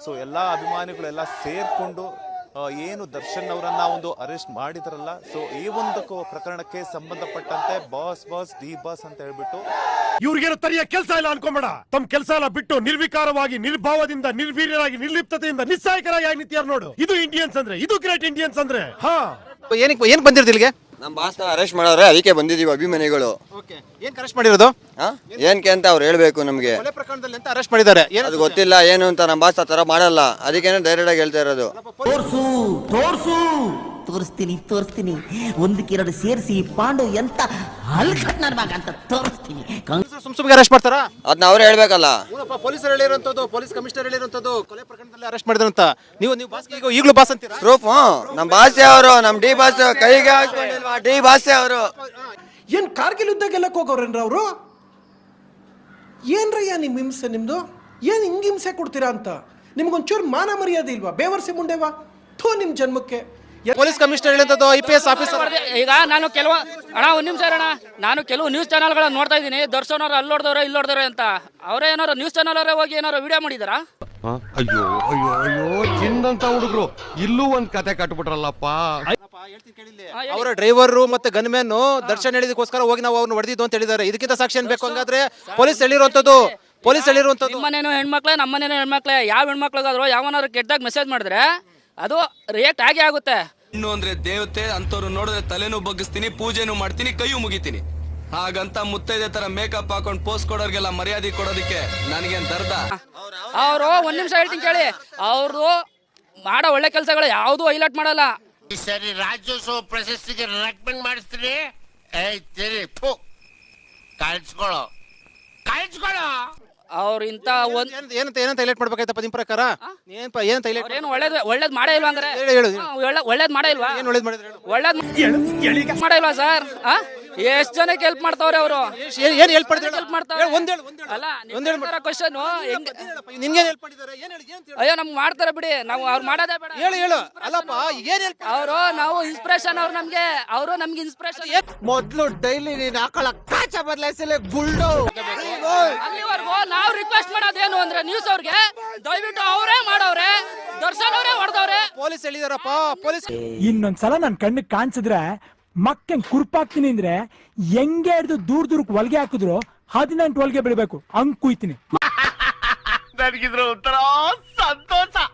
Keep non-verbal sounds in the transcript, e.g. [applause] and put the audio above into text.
So ಎಲ್ಲ ಅಭಿಮಾನಿಗಳೆಲ್ಲ ಸೇರಿಕೊಂಡು ಆ, ಏನು ದರ್ಶನ್ ಅವರನ್ನ ಒಂದು ಅರೆಸ್ಟ್ ಮಾಡಿದ್ರಲ್ಲ ಸೊ ಈ ಒಂದು ಪ್ರಕರಣಕ್ಕೆ ಸಂಬಂಧಪಟ್ಟಂತೆ ಬಾಸ್ ಬಾಸ್ ಡಿ ಬಾಸ್ ಅಂತ ಹೇಳ್ಬಿಟ್ಟು ಇವ್ರಿಗೇನು ತರಿಯ ಕೆಲಸ ಇಲ್ಲ ಅನ್ಕೊಂಬೇಡ. ತಮ್ಮ ಕೆಲಸ ಎಲ್ಲ ಬಿಟ್ಟು ನಿರ್ವಿಕಾರವಾಗಿ ನಿರ್ಭಾವದಿಂದ ನಿರ್ವೀರ್ಯರಾಗಿ ನಿರ್ಲಿಪ್ತತೆಯಿಂದ ನಿಸ್ಸಾಯಕರಾಗಿ ಆಗಿ ನೋಡು? ಇದು ಇಂಡಿಯನ್ಸ್ ಅಂದ್ರೆ ಇದು ಗ್ರೇಟ್ ಇಂಡಿಯನ್ಸ್ ಅಂದ್ರೆ. ಹಾ. ಏನಕ್ಕೆ ಏನ್ ಬಂದಿರ್ತಿಲ್ಗೆ ಇಲ್ಲಿಗೆ? ನಮ್ಮ ಬಾಸ್ನ ಅರೆಸ್ಟ್ ಮಾಡೋರೆ ಅದಕ್ಕೆ ಬಂದಿದೀವಿ ಅಭಿಮಾನಿಗಳು. ಓಕೆ ಏನ್ ಅರೆಸ್ಟ್ ಮಾಡಿರೋದು? ಆ? ಏನಕ್ಕೆ ಅಂತ ಅವ್ರು ಹೇಳ್ಬೇಕು ನಮ್ಗೆ. ಕೊಲೆ ಪ್ರಕರಣದಲ್ಲಿ ಅಂತ ಅರೆಸ್ಟ್ ಮಾಡಿದ್ದಾರೆ? ಏನು ಅದು ಗೊತ್ತಿಲ್ಲ ಏನು ಅಂತ ನಮ್ಮ ಬಾಸ್ ಆ ಥರ ಮಾಡಲ್ಲ. ಅದಕ್ಕೇನೆ ಡೈರೆಕ್ಟ್ ಆಗಿ ಹೇಳ್ತಾ ಇರೋದು. ತೋರ್ಸು ತೋರ್ಸು! ತೋರಿಸ್ತೀನಿ ತೋರಿಸ್ತೀನಿ. ಒಂದಕ್ಕೆ ಎರಡು ಸೇರಿಸಿ ಪಾಂಡು ಎಂತ ಹಲ್ಕಟ್ ನನ್ನ ಮಗ ಅಂತ ತೋರಿಸ್ತೀನಿ. ಕಂ- ಸುಮ್ ಸುಮ್ಗೆ ಅರೆಸ್ಟ್ ಮಾಡ್ತಾರಾ? ಅದನ್ನ ಅವ್ರು ಹೇಳ್ಬೇಕಲ್ಲ. ಪೊಲೀಸರು ಹೇಳಿರೋಂಥದ್ದು ಪೊಲೀಸ್ ಕಮಿಷನರ್ ಹೇಳಿರುವಂತದ್ದು ಕೊಲೆ ಪ್ರಕರಣದಲ್ಲಿ ಅರೆಸ್ಟ್ ಮಾಡಿದ್ರಂತ. ನೀವು ನೀವು ಬಾಸ್ ಈಗ ಈಗಲೂ ಬಾಸ್ ಅಂತೀರಾ? ಪ್ರೂಫ್ ನಮ್ಮ ಬಾಸೆ ಅವರು ನಮ್ಮ ಡಿ ಬಾಸ್ ಕೈಗೆ ಹಾಕೊಂಡಿಲ್ವಾ ಡಿ ಬಾಸೆ ಅವರು. ಏನ್ ಕಾರ್ಗಿಲ್ ಯುದ್ಧ ಗೆಲ್ಲಕ್ಕೆ ಹೋಗೋರೇನ್ರ ಅವರು? ಏನ್ರಯ್ಯ ನಿಮ್ಮ ಹಿಂಸೆ ನಿಮ್ದು? ಏನ್ ಹಿಂಗೆ ಹಿಂಸೆ ಕೊಡ್ತೀರಾ ಅಂತ? ನಿಮ್ಗೊಂಚೂರು ಮಾನ ಮರ್ಯಾದೆ ಇಲ್ವಾ? ಬೇವರ್ಸಿ ಮುಂಡೆವಾ? ಥೂ ನಿಮ್ ಜನ್ಮಕ್ಕೆ. ಪೊಲೀಸ್ ಕಮಿಷನರ್ ಹೇಳಿದ್ದು ಐ ಪಿ ಎಸ್ ಆಫೀಸರ್ ಈಗ ನಾನು ಕೆಲವು ಅಣ್ಣ ಒಂದು ನಿಮಿಷ ಅಣ್ಣ. ನಾನು ಕೆಲವು ನ್ಯೂಸ್ ಚಾನಲ್ಗಳನ್ನ ನೋಡ್ತಾ ಇದ್ದೀನಿ. ದರ್ಶನ್ ಅವ್ರು ಅಲ್ಲಿ ನೋಡಿದವ್ರೆ ಇಲ್ಲಿ ನೋಡಿದವ್ರೆ ಅಂತ. ಅವರೇ ಏನಾರು ನ್ಯೂಸ್ ಚಾನಲ್ ಅವರೇ ಹೋಗಿ ಏನಾರು ವಿಡಿಯೋ ಮಾಡಿದಾರಾ? ಅಯ್ಯೋ ಅಯ್ಯೋ ಅಯ್ಯೋ ಚಿನ್ನಂತ ಹುಡುಗರು. ಇಲ್ಲೂ ಒಂದ್ ಕತೆ ಕಟ್ಬಿಟ್ರಲ್ಲಪ್ಪ. ಅವರ ಡ್ರೈವರು ಮತ್ತೆ ಗನ್ಮ್ಯಾನ್ ದರ್ಶನ್ ಹೇಳಿದಕ್ಕೋಸ್ಕರ ಹೋಗಿ ನಾವು ಅವ್ರನ್ನ ಹೊಡೆದಿದ್ದು ಅಂತ ಹೇಳಿದ್ದಾರೆ. ಇದಕ್ಕಿಂತ ಸಾಕ್ಷಿ ಏನ್ ಬೇಕು ಹಂಗಾದ್ರೆ ಪೊಲೀಸ್ ಹೇಳಿರುವಂತದ್ದು ಪೊಲೀಸ್ ಹೇಳಿರುವಂತದ್ದು ಮನೇನೋ ಹೆಣ್ಮಕ್ಳೆ ನಮ್ಮನೇನು ಹೆಣ್ಮಕ್ಳೆ ಯಾವ ಹೆಣ್ಮಕ್ಳಿಗಾದ್ರು ಯಾವನಾದ್ರು ಕೆಟ್ಟದಾಗ ಮೆಸೇಜ್ ಮಾಡಿದ್ರೆ ಅದು ರಿಯಾಕ್ಟ್ ಆಗೇ ಆಗುತ್ತೆ. ಹೆಣ್ಣು ಅಂದ್ರೆ ದೇವತೆ ಅಂತವ್ರು ನೋಡಿದ್ರೆ ತಲೆನೂ ಬಗ್ಗಿಸ್ತೀನಿ ಪೂಜೆನೂ ಮಾಡ್ತೀನಿ ಕೈಯೂ ಮುಗಿತೀನಿ. ಹಾಗಂತ ಮುತ್ತೈದೆ ತರ ಮೇಕಪ್ ಹಾಕೊಂಡು ಪೋಸ್ಟ್ ಕೊಡೋರ್ಗೆಲ್ಲ ಮರ್ಯಾದೆ ಕೊಡೋದಕ್ಕೆ ನನಗೇನ್ ದರ್ದ? ಅವರು ಒಂದ್ ನಿಮಿಷ ಹೇಳ್ತೀನಿ ಕೇಳಿ. ಅವರು ಮಾಡೋ ಒಳ್ಳೆ ಕೆಲಸಗಳು ಯಾವುದು ಹೈಲೈಟ್ ಮಾಡಲ್ಲ. ಈ ಸರಿ ರಾಜ್ಯೋತ್ಸವ ಪ್ರಶಸ್ತಿಗೆ ರೆಕಮೆಂಡ್ ಮಾಡಿಸ್ತೀನಿ. ಏಯ್ ತಿರಿ ಫು. ಕಾಯಿಸ್ಕೊಳ್ಳೋ ಅವ್ರ ಅವ್ರು ಇಂಥ ಒಂದ್ ಏನ್- ಏನಂತ ಏನಂತ ಹೈಲೈಟ್ ಮಾಡ್ಬೇಕಾಯ್ತಪ್ಪ ನಿಮ್ ಪ್ರಕಾರ? ಏನಪ್ಪ ಏನಂತ ಹೈಲೈಟ್ ಏನು ಒಳ್ಳೇದ್ ಒಳ್ಳೇದ್ ಮಾಡೇ ಇಲ್ವಾ ಅಂದ್ರೆ? ಹೇಳು, ಹೇಳು. ಹಾ, ಒಳ್ಳೆ ಒಳ್ಳೇದ್ ಮಾಡೇ ಇಲ್ವಾ? ಏನು ಒಳ್ಳೇದ್ ಮಾಡಿದ್ರೆ. ಒಳ್ಳೇದ್ ಮಾಡೇ ಇಲ್ವಾ ಸರ್? ಎಷ್ಟ್ ಜನಕ್ಕೆ ಹೆಲ್ಪ್ ಮಾಡ್ತಾವ್ರೆ ಅವರು? ಏನ್ ಹೆಲ್ಪ್ ಮಾಡಿದ್ರೆ ಹೆಲ್ಪ್ ಮಾಡ್ತಾವ್ರೆ? ಒಂದ್ ಹೇಳು, ಒಂದ್ ಹೇಳು. ಅಲ್ಲ ಒಂದ್ ಹೇಳು. ಕ್ವಶನ್ ನಿನ್ಗೇನ್ ಹೆಲ್ಪ್ ಮಾಡಿದ್ದಾರೆ ಏನ್ ಹೇಳಿ ಏನ್ ಅಯ್ಯೋ ನಮ್ಗೆ ಮಾಡ್ತಾರೆ ಬಿಡಿ. ನಾವು ಅವ್ರು ಮಾಡೋದೇ ಬೇಡ. ಹೇಳು ಹೇಳು. ಅಲ್ಲಪ್ಪ ಏನ್ ಹೆಲ್ಪ್ ಅವರು ನಾವು ಇನ್ಸ್ಪಿರೇಷನ್ ಅವ್ರು ನಮ್ಗೆ. ಅವರು ನಮ್ಗೆ ಇನ್ಸ್ಪಿರೇಷನ್ ಮೊದ್ಲು ಡೈಲಿ ನೀನ್ ಹಾಕೊಳ್ಳ ಕಾಚ ಬದಲಾಯಿಸಲೇ ಗುಲ್ಡು ಅಲ್ಲಿವರೆಗೂ ನಾವು ರಿಕ್ವೆಸ್ಟ್ ಮಾಡೋದೇನು ಅಂದ್ರೆ ನ್ಯೂಸ್ ಅವ್ರಿಗೆ ದಯವಿಟ್ಟು ಅವರೇ ಮಾಡವ್ರೆ ದರ್ಶನ್ ಅವರೇ ಹೊಡೆದವ್ರೆ. ಪೊಲೀಸ್ ಹೇಳಿದಾರಪ್ಪ ಪೊಲೀಸ್ ಇನ್ನೊಂದ್ಸಲ ನನ್ ಕಣ್ಣಿಗೆ ಕಾಣಿಸಿದ್ರೆ ಮಕ್ಕಂಗ್ ಕುರ್ಪಾಕ್ತೀನಿ ಅಂದ್ರೆ ಹೆಂಗೆ ಹಿಡಿದು ದೂರ ದೂರಕ್ಕೆ ಹೊಲ್ಗೆ ಹಾಕಿದ್ರು ಹದಿನೆಂಟು ಹೊಲ್ಗೆ ಬಿಡ್ಬೇಕು ಹಂಗ್ ಕುಯ್ತೀನಿ. [laughs] ಸಂತೋಷ.